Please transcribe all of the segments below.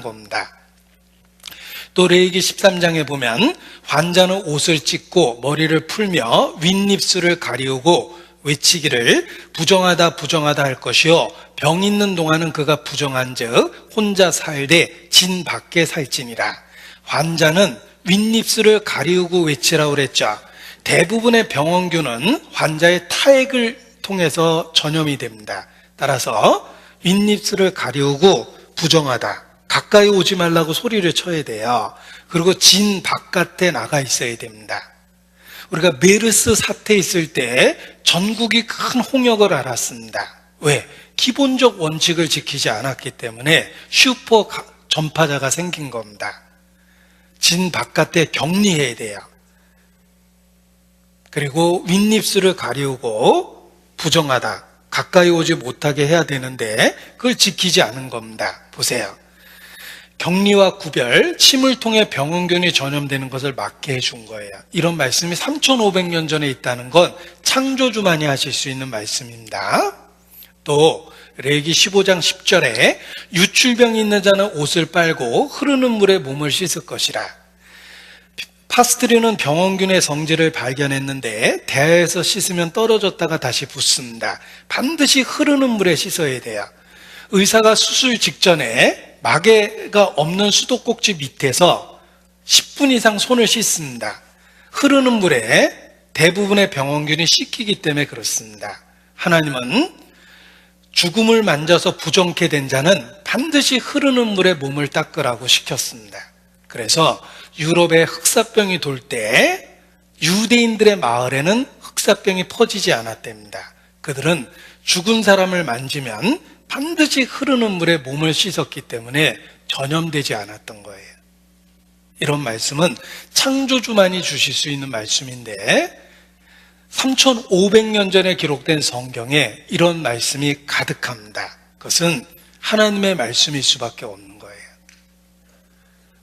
겁니다. 또 레이기 13장에 보면 환자는 옷을 찢고 머리를 풀며 윗입술을 가리우고 외치기를 부정하다 부정하다 할 것이요. 병 있는 동안은 그가 부정한즉 혼자 살되 진 밖에 살지니라. 환자는 윗입술을 가리우고 외치라고 그랬죠. 대부분의 병원균은 환자의 타액을 통해서 전염이 됩니다. 따라서 윗입술을 가리우고 부정하다 가까이 오지 말라고 소리를 쳐야 돼요 그리고 진 바깥에 나가 있어야 됩니다 우리가 메르스 사태 있을 때 전국이 큰 홍역을 알았습니다. 왜? 기본적 원칙을 지키지 않았기 때문에 슈퍼 전파자가 생긴 겁니다. 진 바깥에 격리해야 돼요. 그리고 윗입술을 가리우고 부정하다. 가까이 오지 못하게 해야 되는데 그걸 지키지 않은 겁니다. 보세요. 격리와 구별, 침을 통해 병원균이 전염되는 것을 막게 해준 거예요. 이런 말씀이 3,500년 전에 있다는 건 창조주만이 하실 수 있는 말씀입니다. 또 레기 15장 10절에 유출병이 있는 자는 옷을 빨고 흐르는 물에 몸을 씻을 것이라. 파스트리는 병원균의 성질을 발견했는데 대야에서 씻으면 떨어졌다가 다시 붙습니다. 반드시 흐르는 물에 씻어야 돼요. 의사가 수술 직전에 마개가 없는 수도꼭지 밑에서 10분 이상 손을 씻습니다. 흐르는 물에 대부분의 병원균이 씻기기 때문에 그렇습니다. 하나님은 죽음을 만져서 부정케 된 자는 반드시 흐르는 물에 몸을 닦으라고 시켰습니다. 그래서 유럽에 흑사병이 돌 때 유대인들의 마을에는 흑사병이 퍼지지 않았답니다. 그들은 죽은 사람을 만지면 반드시 흐르는 물에 몸을 씻었기 때문에 전염되지 않았던 거예요. 이런 말씀은 창조주만이 주실 수 있는 말씀인데 3,500년 전에 기록된 성경에 이런 말씀이 가득합니다. 그것은 하나님의 말씀일 수밖에 없는.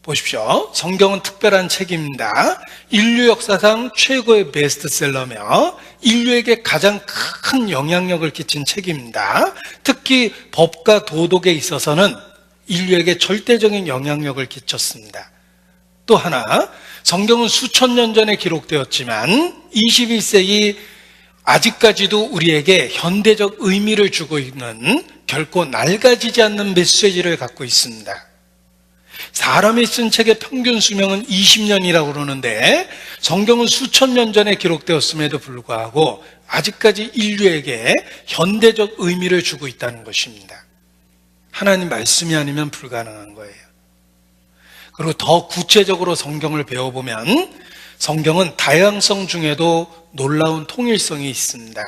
보십시오. 성경은 특별한 책입니다. 인류 역사상 최고의 베스트셀러며 인류에게 가장 큰 영향력을 끼친 책입니다. 특히 법과 도덕에 있어서는 인류에게 절대적인 영향력을 끼쳤습니다. 또 하나, 성경은 수천 년 전에 기록되었지만 21세기 아직까지도 우리에게 현대적 의미를 주고 있는 결코 낡아지지 않는 메시지를 갖고 있습니다. 사람이 쓴 책의 평균 수명은 20년이라고 그러는데 성경은 수천 년 전에 기록되었음에도 불구하고 아직까지 인류에게 현대적 의미를 주고 있다는 것입니다. 하나님 말씀이 아니면 불가능한 거예요. 그리고 더 구체적으로 성경을 배워보면 성경은 다양성 중에도 놀라운 통일성이 있습니다.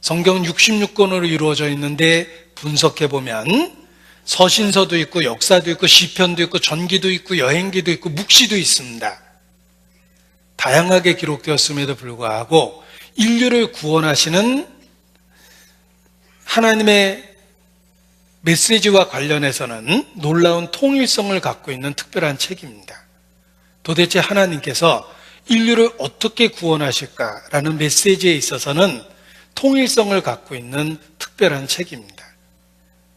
성경은 66권으로 이루어져 있는데 분석해보면 서신서도 있고 역사도 있고 시편도 있고 전기도 있고 여행기도 있고 묵시도 있습니다. 다양하게 기록되었음에도 불구하고 인류를 구원하시는 하나님의 메시지와 관련해서는 놀라운 통일성을 갖고 있는 특별한 책입니다. 도대체 하나님께서 인류를 어떻게 구원하실까라는 메시지에 있어서는 통일성을 갖고 있는 특별한 책입니다.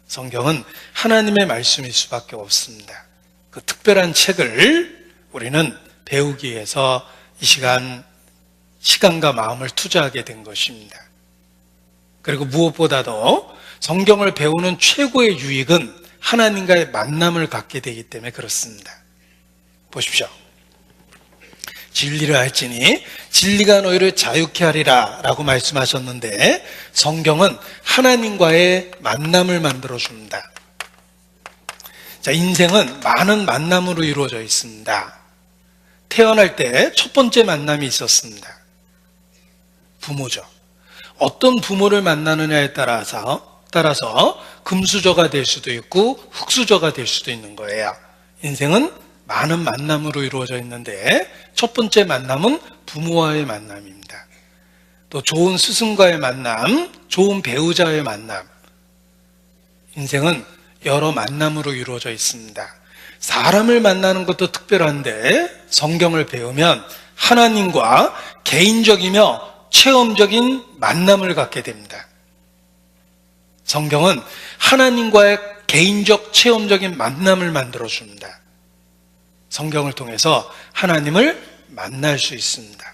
성경은 하나님의 말씀일 수밖에 없습니다. 그 특별한 책을 우리는 배우기 위해서 이 시간 시간과 마음을 투자하게 된 것입니다. 그리고 무엇보다도 성경을 배우는 최고의 유익은 하나님과의 만남을 갖게 되기 때문에 그렇습니다. 보십시오. 진리를 알지니 진리가 너희를 자유케 하리라 라고 말씀하셨는데 성경은 하나님과의 만남을 만들어 줍니다. 자, 인생은 많은 만남으로 이루어져 있습니다. 태어날 때 첫 번째 만남이 있었습니다. 부모죠. 어떤 부모를 만나느냐에 따라서, 따라서 금수저가 될 수도 있고 흙수저가 될 수도 있는 거예요. 인생은 많은 만남으로 이루어져 있는데 첫 번째 만남은 부모와의 만남입니다. 또 좋은 스승과의 만남, 좋은 배우자의 만남. 인생은 여러 만남으로 이루어져 있습니다. 사람을 만나는 것도 특별한데 성경을 배우면 하나님과 개인적이며 체험적인 만남을 갖게 됩니다. 성경은 하나님과의 개인적 체험적인 만남을 만들어 줍니다. 성경을 통해서 하나님을 만날 수 있습니다.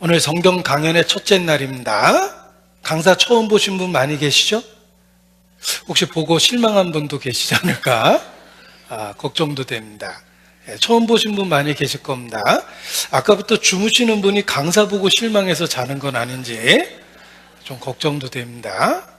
오늘 성경 강연의 첫째 날입니다. 강사 처음 보신 분 많이 계시죠? 혹시 보고 실망한 분도 계시지 않을까? 아, 걱정도 됩니다. 예, 처음 보신 분 많이 계실 겁니다. 아까부터 주무시는 분이 강사 보고 실망해서 자는 건 아닌지 좀 걱정도 됩니다.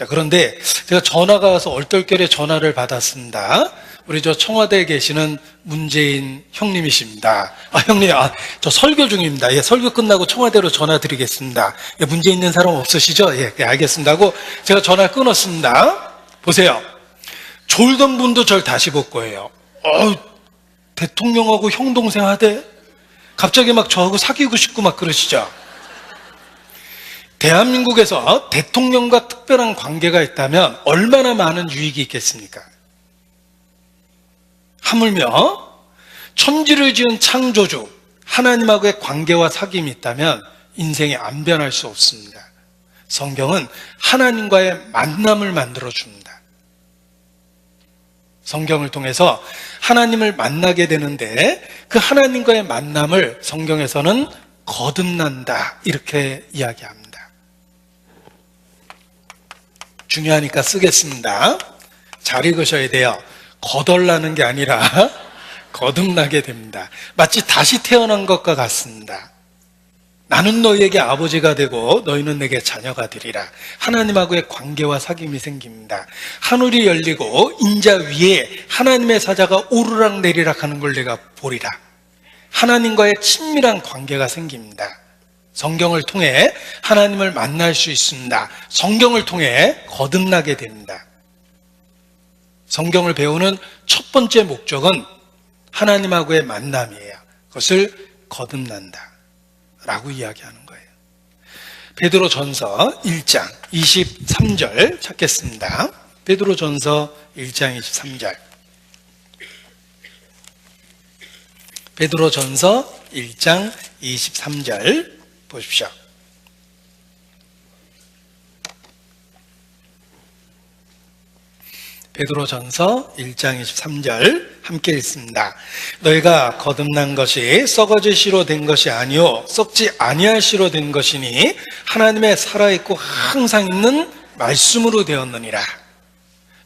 자, 그런데 제가 전화가 와서 얼떨결에 전화를 받았습니다. 우리 저 청와대에 계시는 문재인 형님이십니다. 아, 형님, 아, 저 설교 중입니다. 예, 설교 끝나고 청와대로 전화 드리겠습니다. 예, 문제 있는 사람 없으시죠? 예, 예, 알겠습니다. 하고 제가 전화 끊었습니다. 보세요. 졸던 분도 절 다시 볼 거예요. 어, 대통령하고 형 동생 하대? 갑자기 막 저하고 사귀고 싶고 막 그러시죠? 대한민국에서 대통령과 특별한 관계가 있다면 얼마나 많은 유익이 있겠습니까? 하물며 천지를 지은 창조주 하나님하고의 관계와 사귐이 있다면 인생이 안 변할 수 없습니다. 성경은 하나님과의 만남을 만들어 줍니다. 성경을 통해서 하나님을 만나게 되는데 그 하나님과의 만남을 성경에서는 거듭난다 이렇게 이야기합니다. 중요하니까 쓰겠습니다. 잘 읽으셔야 돼요. 거덜나는 게 아니라 거듭나게 됩니다. 마치 다시 태어난 것과 같습니다. 나는 너희에게 아버지가 되고 너희는 내게 자녀가 되리라. 하나님하고의 관계와 사귐이 생깁니다. 하늘이 열리고 인자 위에 하나님의 사자가 오르락 내리락 하는 걸 내가 보리라. 하나님과의 친밀한 관계가 생깁니다. 성경을 통해 하나님을 만날 수 있습니다. 성경을 통해 거듭나게 됩니다. 성경을 배우는 첫 번째 목적은 하나님하고의 만남이에요. 그것을 거듭난다. 라고 이야기하는 거예요. 베드로 전서 1장 23절 찾겠습니다. 베드로 전서 1장 23절. 베드로 전서 1장 23절 보십시오. 베드로 전서 1장 23절 함께 읽습니다. 너희가 거듭난 것이 썩어질 씨로 된 것이 아니요 썩지 아니할 씨로 된 것이니 하나님의 살아 있고 항상 있는 말씀으로 되었느니라.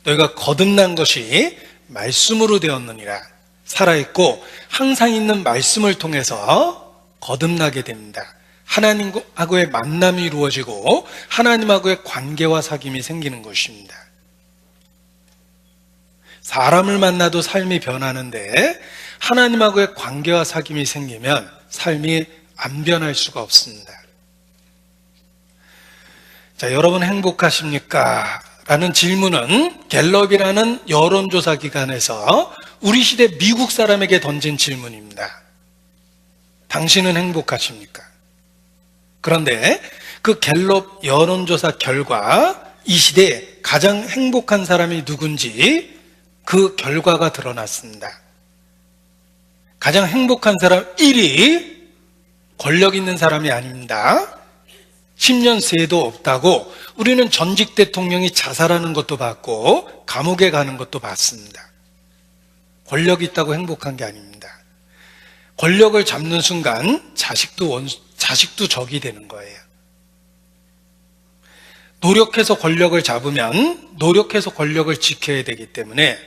너희가 거듭난 것이 말씀으로 되었느니라. 살아 있고 항상 있는 말씀을 통해서 거듭나게 됩니다. 하나님하고의 만남이 이루어지고 하나님하고의 관계와 사귐이 생기는 것입니다. 사람을 만나도 삶이 변하는데 하나님하고의 관계와 사귐이 생기면 삶이 안 변할 수가 없습니다. 자, 여러분 행복하십니까? 라는 질문은 갤럽이라는 여론조사 기관에서 우리 시대 미국 사람에게 던진 질문입니다. 당신은 행복하십니까? 그런데 그 갤럽 여론조사 결과 이 시대에 가장 행복한 사람이 누군지 그 결과가 드러났습니다. 가장 행복한 사람 1위 권력 있는 사람이 아닙니다. 10년 세도 없다고 우리는 전직 대통령이 자살하는 것도 봤고 감옥에 가는 것도 봤습니다. 권력 있다고 행복한 게 아닙니다. 권력을 잡는 순간 자식도 원, 자식도 적이 되는 거예요. 노력해서 권력을 잡으면 노력해서 권력을 지켜야 되기 때문에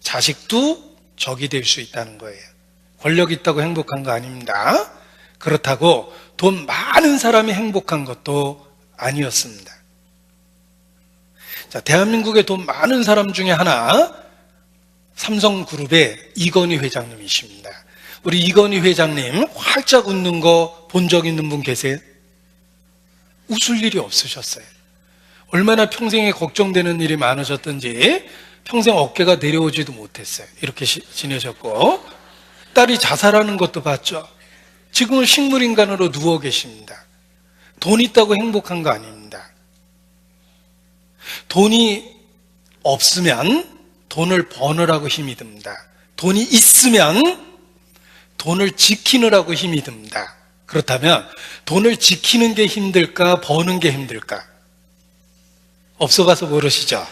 자식도 적이 될 수 있다는 거예요. 권력 있다고 행복한 거 아닙니다. 그렇다고 돈 많은 사람이 행복한 것도 아니었습니다. 자, 대한민국에 돈 많은 사람 중에 하나, 삼성그룹의 이건희 회장님이십니다. 우리 이건희 회장님 활짝 웃는 거 본 적 있는 분 계세요? 웃을 일이 없으셨어요. 얼마나 평생에 걱정되는 일이 많으셨던지 평생 어깨가 내려오지도 못했어요. 이렇게 시, 지내셨고 딸이 자살하는 것도 봤죠. 지금은 식물인간으로 누워 계십니다. 돈 있다고 행복한 거 아닙니다. 돈이 없으면 돈을 버느라고 힘이 듭니다. 돈이 있으면 돈을 지키느라고 힘이 듭니다. 그렇다면 돈을 지키는 게 힘들까? 버는 게 힘들까? 없어 봐서 모르시죠?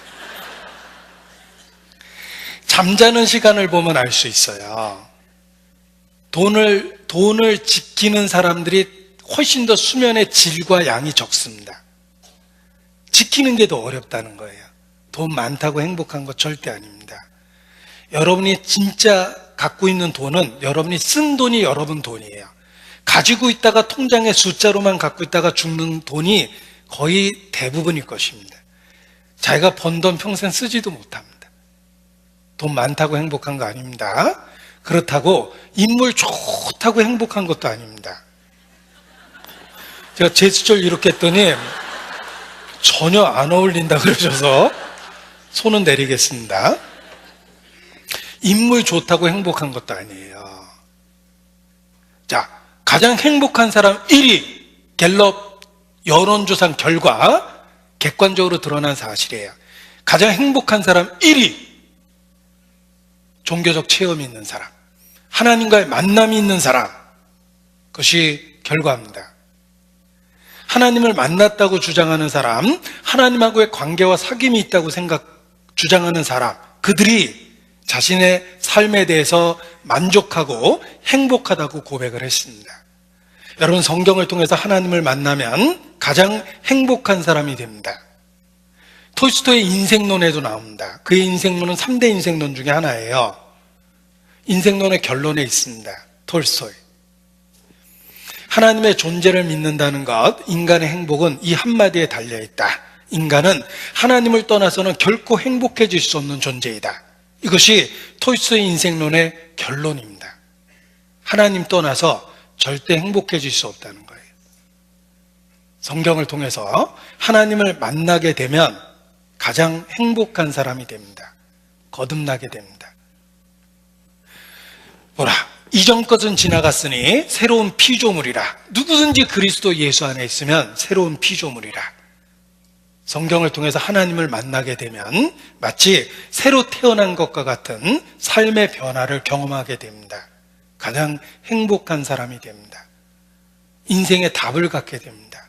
잠자는 시간을 보면 알 수 있어요. 돈을, 돈을 지키는 사람들이 훨씬 더 수면의 질과 양이 적습니다. 지키는 게 더 어렵다는 거예요. 돈 많다고 행복한 거 절대 아닙니다. 여러분이 진짜 갖고 있는 돈은 여러분이 쓴 돈이 여러분 돈이에요. 가지고 있다가 통장에 숫자로만 갖고 있다가 죽는 돈이 거의 대부분일 것입니다. 자기가 번 돈 평생 쓰지도 못합니다. 돈 많다고 행복한 거 아닙니다. 그렇다고 인물 좋다고 행복한 것도 아닙니다. 제가 제스처를 이렇게 했더니 전혀 안 어울린다 그러셔서 손은 내리겠습니다. 인물 좋다고 행복한 것도 아니에요. 자, 가장 행복한 사람 1위 갤럽 여론조사 결과 객관적으로 드러난 사실이에요. 가장 행복한 사람 1위 종교적 체험이 있는 사람, 하나님과의 만남이 있는 사람, 그것이 결과입니다. 하나님을 만났다고 주장하는 사람, 하나님하고의 관계와 사귐이 있다고 생각, 주장하는 사람, 그들이 자신의 삶에 대해서 만족하고 행복하다고 고백을 했습니다. 여러분, 성경을 통해서 하나님을 만나면 가장 행복한 사람이 됩니다. 톨스토의 인생론에도 나옵니다. 그의 인생론은 3대 인생론 중에 하나예요. 인생론의 결론에 있습니다. 톨스토이. 하나님의 존재를 믿는다는 것, 인간의 행복은 이 한마디에 달려 있다. 인간은 하나님을 떠나서는 결코 행복해질 수 없는 존재이다. 이것이 톨스토이 인생론의 결론입니다. 하나님 떠나서 절대 행복해질 수 없다는 거예요. 성경을 통해서 하나님을 만나게 되면 가장 행복한 사람이 됩니다. 거듭나게 됩니다. 보라, 이전 것은 지나갔으니 새로운 피조물이라. 누구든지 그리스도 예수 안에 있으면 새로운 피조물이라. 성경을 통해서 하나님을 만나게 되면 마치 새로 태어난 것과 같은 삶의 변화를 경험하게 됩니다. 가장 행복한 사람이 됩니다. 인생의 답을 갖게 됩니다.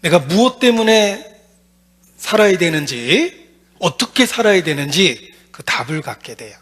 내가 무엇 때문에 살아야 되는지, 어떻게 살아야 되는지 그 답을 갖게 돼요.